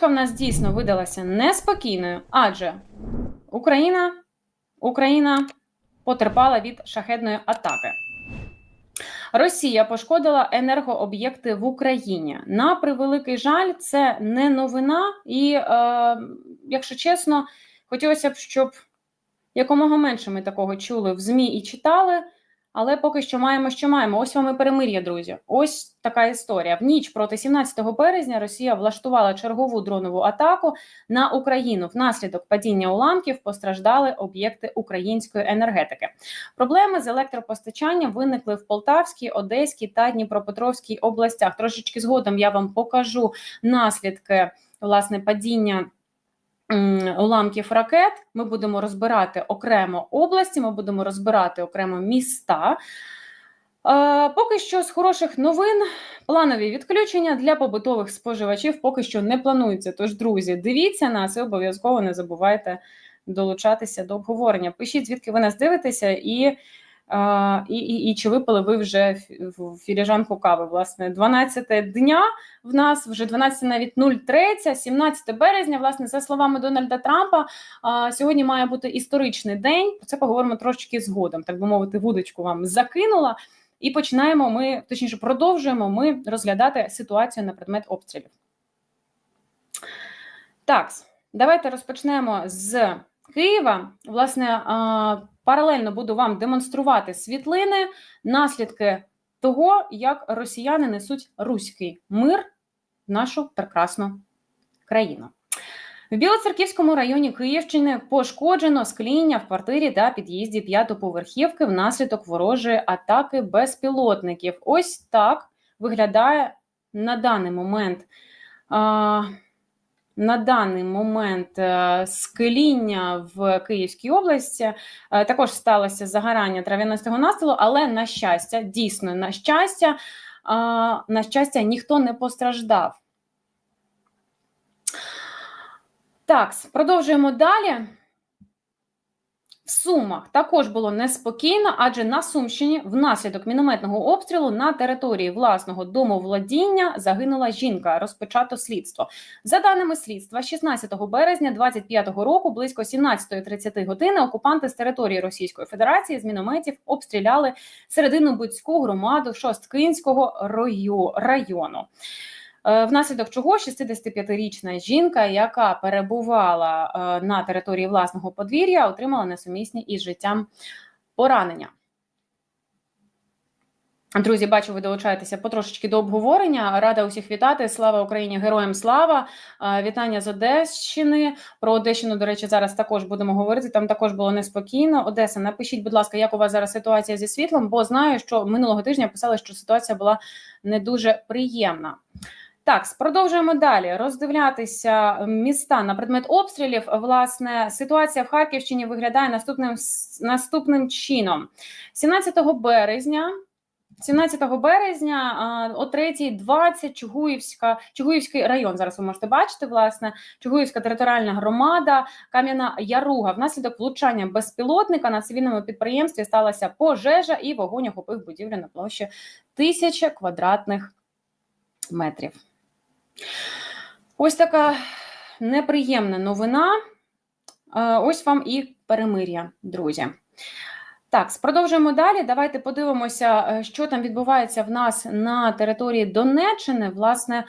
нічка в нас дійсно видалася неспокійною, адже Україна, Україна потерпала від шахедної атаки. Росія пошкодила енергооб'єкти в Україні. На превеликий жаль, це не новина, і, е, якщо чесно, хотілося б, щоб якомога менше ми такого чули в ЗМІ і читали. Але поки що маємо, що маємо. Ось вам і перемир'я, друзі. Ось така історія. В ніч проти 17 березня Росія влаштувала чергову дронову атаку на Україну. Внаслідок падіння уламків постраждали об'єкти української енергетики. Проблеми з електропостачанням виникли в Полтавській, Одеській та Дніпропетровській областях. Трошечки згодом я вам покажу наслідки власне падіння. Уламків ракет ми будемо розбирати окремо області, ми будемо розбирати окремо міста. Поки що з хороших новин планові відключення для побутових споживачів поки що не плануються. Тож, друзі, дивіться нас і обов'язково не забувайте долучатися до обговорення. Пишіть, звідки ви нас дивитеся, і, і, і, і чи випили ви вже філіжанку кави. Власне, 12 дня в нас вже 12 навіть 03, 17 березня. Власне, за словами Дональда Трампа, сьогодні має бути історичний день. Про це поговоримо трошки згодом. Так би мовити, вудочку вам закинула. І починаємо ми, точніше, продовжуємо ми розглядати ситуацію на предмет обстрілів. Так, давайте розпочнемо з Києва. Власне, паралельно буду вам демонструвати світлини, наслідки того, як росіяни несуть руський мир в нашу прекрасну країну. В Білоцерківському районі Київщини пошкоджено скління в квартирі та під'їзді п'ятоповерхівки внаслідок ворожої атаки безпілотників. Ось так виглядає на даний момент. На даний момент скеління в Київській області Е, також сталося загорання трав'янистого настилу, але на щастя, дійсно на щастя, на щастя, ніхто не постраждав. Так, продовжуємо далі. В Сумах також було неспокійно, адже на Сумщині внаслідок мінометного обстрілу на території власного домовладіння загинула жінка. Розпочато слідство. За даними слідства, 16 березня 25-го року, близько 17.30 години, окупанти з території Російської Федерації з мінометів обстріляли середину Буцьку громаду Шосткинського району. Е, Внаслідок чого 65-річна жінка, яка перебувала е, на території власного подвір'я, отримала несумісні із життям поранення. Друзі, бачу, ви долучаєтеся потрошечки до обговорення. Рада усіх вітати. Слава Україні! Героям слава! Е, Вітання з Одещини. Про Одещину, до речі, зараз також будемо говорити. Там також було неспокійно. Одеса, напишіть, будь ласка, як у вас зараз ситуація зі світлом, бо знаю, що минулого тижня писали, що ситуація була не дуже приємна. Так, продовжуємо далі роздивлятися міста на предмет обстрілів. Власне, ситуація в Харківщині виглядає наступним наступним чином: 17 березня. 17 березня о 3.20 Чугуївська, Чугуївський район. Зараз ви можете бачити, власне, Чугуївська територіальна громада, Кам'яна Яруга. Внаслідок влучання безпілотника на цивільному підприємстві сталася пожежа і вогонь охопив будівлю на площі тисяча квадратних метрів. Ось така неприємна новина. Е, Ось вам і перемир'я, друзі. Так, продовжуємо далі. Давайте подивимося, е, що там відбувається в нас на території Донеччини. Власне, е,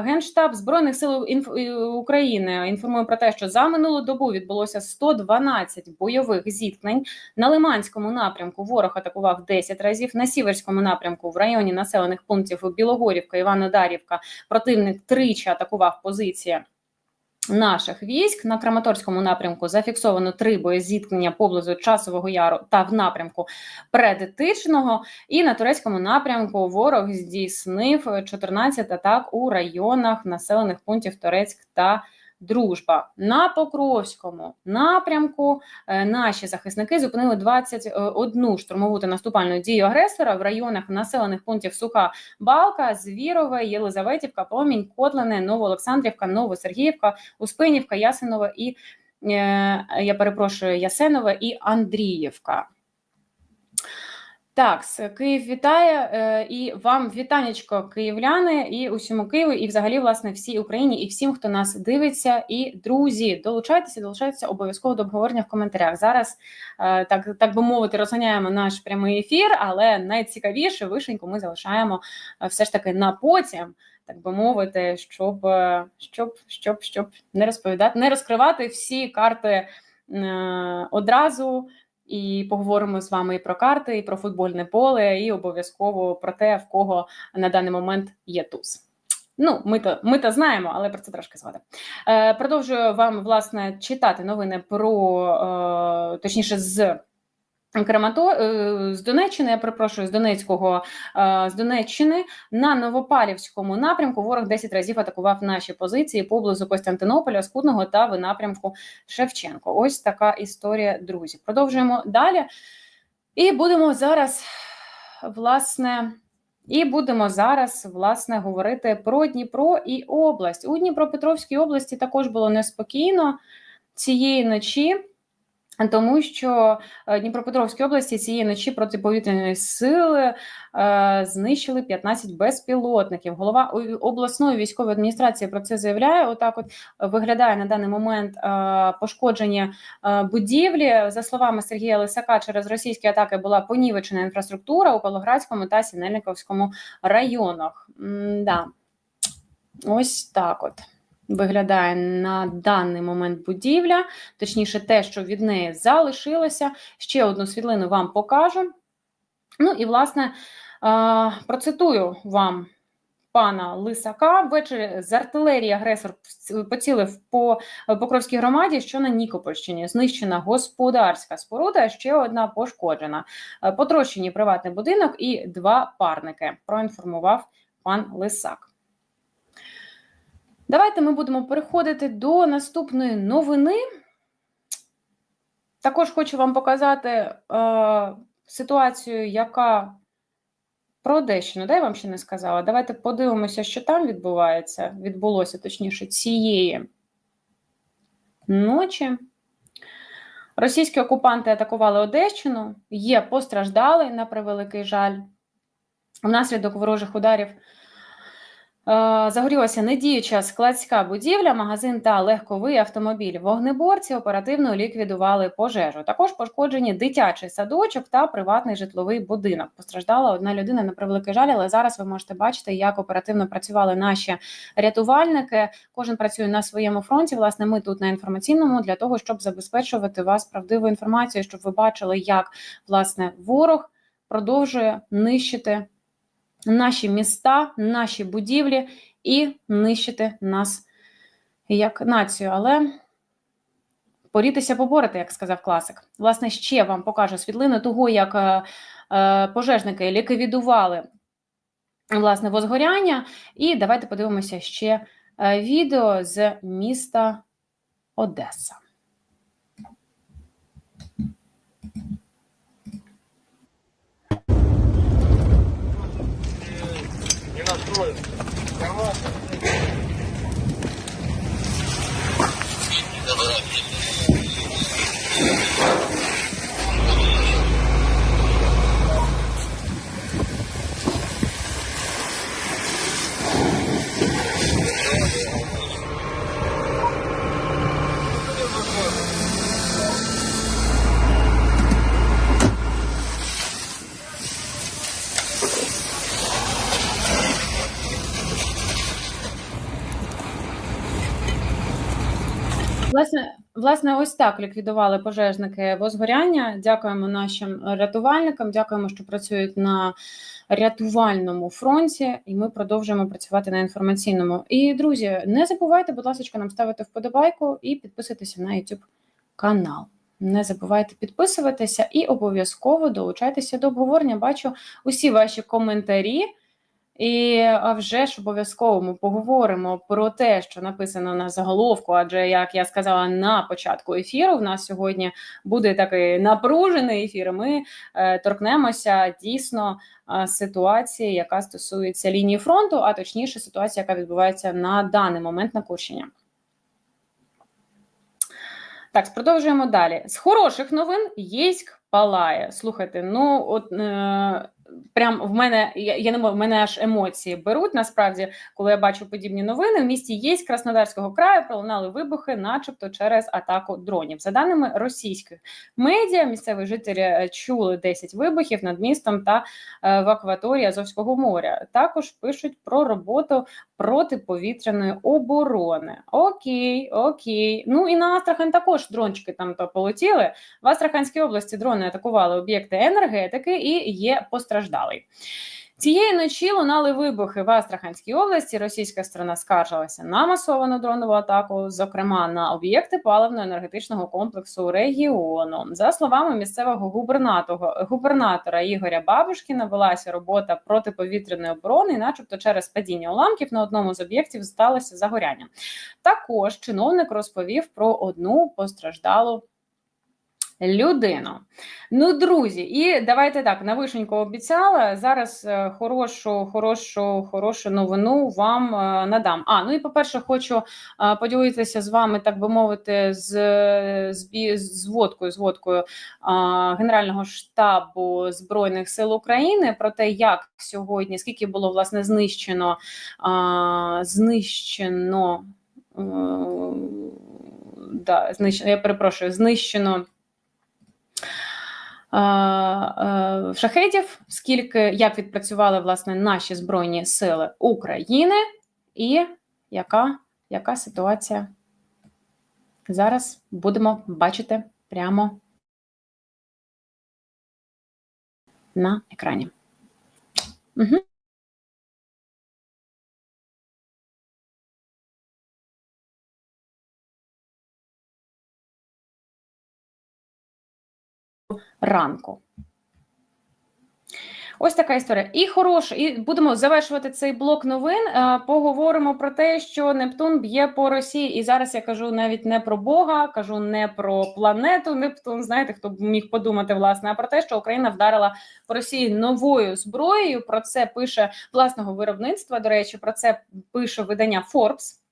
Генштаб Збройних сил е, України інформує про те, що за минулу добу відбулося 112 бойових зіткнень. На Лиманському напрямку ворог атакував 10 разів. На Сіверському напрямку в районі населених пунктів Білогорівка, Іванодарівка противник тричі атакував позиції наших військ. На Краматорському напрямку зафіксовано три боєзіткнення поблизу Часового Яру та в напрямку Предтичного. І на турецькому напрямку ворог здійснив 14 атак у районах населених пунктів Турецьк та Дружба на Покровському напрямку е, наші захисники зупинили 21 штурмову та наступальну дію агресора в районах населених пунктів Суха Балка, Звірове, Єлизаветівка, Пломінь, Котлине, Новоолександрівка, Новосергіївка, Успенівка, Ясенова і е, я перепрошую Ясенова і Андріївка. Так, Київ вітає е, і вам вітанечко, київляни, і усьому Києву, і взагалі, власне, всій Україні, і всім, хто нас дивиться. І друзі, долучайтеся, долучайтеся обов'язково до обговорення в коментарях. Зараз е, так, так би мовити, розганяємо наш прямий ефір, але найцікавіше вишеньку ми залишаємо е, все ж таки на потім. Так би мовити, щоб, щоб, щоб, щоб не розповідати, не розкривати всі карти одразу. І поговоримо з вами і про карти, і про футбольне поле, і обов'язково про те, в кого на даний момент є туз. Ну, ми то ми то знаємо, але про це трошки згодом. Е, продовжую вам власне читати новини про е, точніше з. Крамато е, з Донеччини, я перепрошую, з Донецького е, з Донеччини на Новопалівському напрямку ворог 10 разів атакував наші позиції поблизу Костянтинополя, Скудного та в напрямку Шевченко. Ось така історія, друзі. Продовжуємо далі. І будемо зараз, власне, і будемо зараз власне говорити про Дніпро і область. У Дніпропетровській області також було неспокійно цієї ночі. Тому що е, Дніпропетровській області цієї ночі протиповітряної сили е, знищили 15 безпілотників. Голова обласної військової адміністрації про це заявляє. Отак, от виглядає на даний момент е, пошкодження е, будівлі. За словами Сергія Лисака, через російські атаки була понівечена інфраструктура у Павлоградському та Сінельниковському районах. М-да. Ось так от виглядає на даний момент будівля, точніше, те, що від неї залишилося. Ще одну світлину вам покажу. Ну і, власне, процитую вам. Пана Лисака ввечері з артилерії агресор поцілив по Покровській громаді, що на Нікопольщині знищена господарська споруда. Ще одна пошкоджена. Потрощені приватний будинок і два парники. Проінформував пан Лисак. Давайте ми будемо переходити до наступної новини. Також хочу вам показати е, ситуацію, яка про Одещину, да, я вам ще не сказала. Давайте подивимося, що там відбувається. Відбулося, точніше, цієї ночі. Російські окупанти атакували Одещину, є постраждали на превеликий жаль. Внаслідок ворожих ударів. Е, загорілася недіюча складська будівля, магазин та легковий автомобіль. Вогнеборці оперативно ліквідували пожежу. Також пошкоджені дитячий садочок та приватний житловий будинок. Постраждала одна людина на превеликий жаль, але зараз ви можете бачити, як оперативно працювали наші рятувальники. Кожен працює на своєму фронті. Власне, ми тут на інформаційному для того, щоб забезпечувати вас правдиву інформацію, щоб ви бачили, як власне ворог продовжує нищити наші міста, наші будівлі і нищити нас як націю. Але порітися поборити, як сказав класик. Власне, ще вам покажу світлину того, як е, е, пожежники ліквідували власне возгоряння. І давайте подивимося ще е, відео з міста Одеса. Настроен. Нормально. Власне, ось так ліквідували пожежники возгоряння. Дякуємо нашим рятувальникам. Дякуємо, що працюють на рятувальному фронті, і ми продовжуємо працювати на інформаційному. І друзі, не забувайте, будь ласка, нам ставити вподобайку і підписуйтеся на YouTube канал. Не забувайте підписуватися і обов'язково долучайтеся до обговорення. Бачу усі ваші коментарі. І вже ж обов'язково ми поговоримо про те, що написано на заголовку. Адже, як я сказала на початку ефіру, в нас сьогодні буде такий напружений ефір. Ми е, торкнемося дійсно ситуації, яка стосується лінії фронту, а точніше, ситуація, яка відбувається на даний момент на Курщині. Так, продовжуємо далі. З хороших новин Єськ палає. Слухайте, ну от е, прям в мене я, я не в мене аж емоції беруть насправді, коли я бачу подібні новини. В місті Єсть Краснодарського краю пролунали вибухи, начебто через атаку дронів. За даними російських медіа, місцеві жителі е, чули 10 вибухів над містом та е, в акваторії Азовського моря. Також пишуть про роботу протиповітряної оборони. Окей, окей. Ну і на Астрахань також дрончики там то полетіли. В Астраханській області дрони атакували об'єкти енергетики і є постраждалий. Цієї ночі лунали вибухи в Астраханській області. Російська сторона скаржилася на масовану дронову атаку, зокрема на об'єкти паливно-енергетичного комплексу регіону. За словами місцевого губернатора, Ігоря Бабушкіна, велася робота протиповітряної оборони, начебто через падіння уламків на одному з об'єктів сталося загоряння. Також чиновник розповів про одну постраждалу людину. Ну, друзі, і давайте так, на вишеньку обіцяла. Зараз е, хорошу, хорошу, хорошу новину вам е, надам. А, ну і по-перше, хочу е, поділитися з вами, так би мовити, з, зводкою, зводкою Генерального штабу Збройних сил України про те, як сьогодні, скільки було власне знищено, знищено. Да, знищено, я перепрошую, знищено шахедів, скільки як відпрацювали власне наші збройні сили України, і яка, яка ситуація зараз будемо бачити прямо на екрані. Угу. Ранку. Ось така історія. І хороша, і будемо завершувати цей блок новин. Е, Поговоримо про те, що Нептун б'є по Росії. І зараз я кажу навіть не про Бога, кажу не про планету Нептун. Знаєте, хто б міг подумати, власне, а про те, що Україна вдарила по Росії новою зброєю. Про це пише власного виробництва. До речі, про це пише видання Forbes.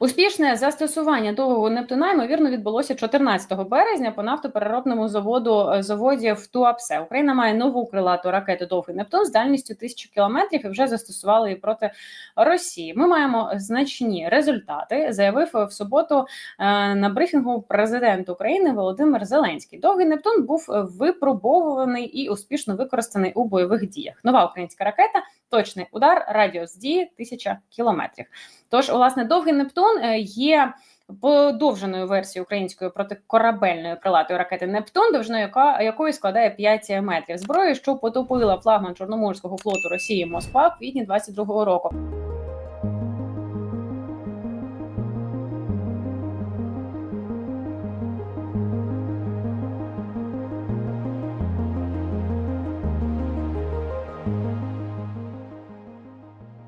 Успішне застосування довгого Нептуна ймовірно відбулося 14 березня по нафтопереробному заводу е, заводі в Туапсе. Україна має нову крилату ракету Довгий Нептун з дальністю 1000 кілометрів і вже застосували її проти Росії. Ми маємо значні результати, заявив в суботу е, на брифінгу президент України Володимир Зеленський. Довгий Нептун був випробовуваний і успішно використаний у бойових діях. Нова українська ракета, точний удар, радіус дії 1000 кілометрів. Тож, власне, довгий Нептун е, є подовженою версією української протикорабельної крилатої ракети Нептун, довжиною якої складає 5 метрів. Зброю, що потопила флагман Чорноморського флоту Росії Москва в квітні 22-го року.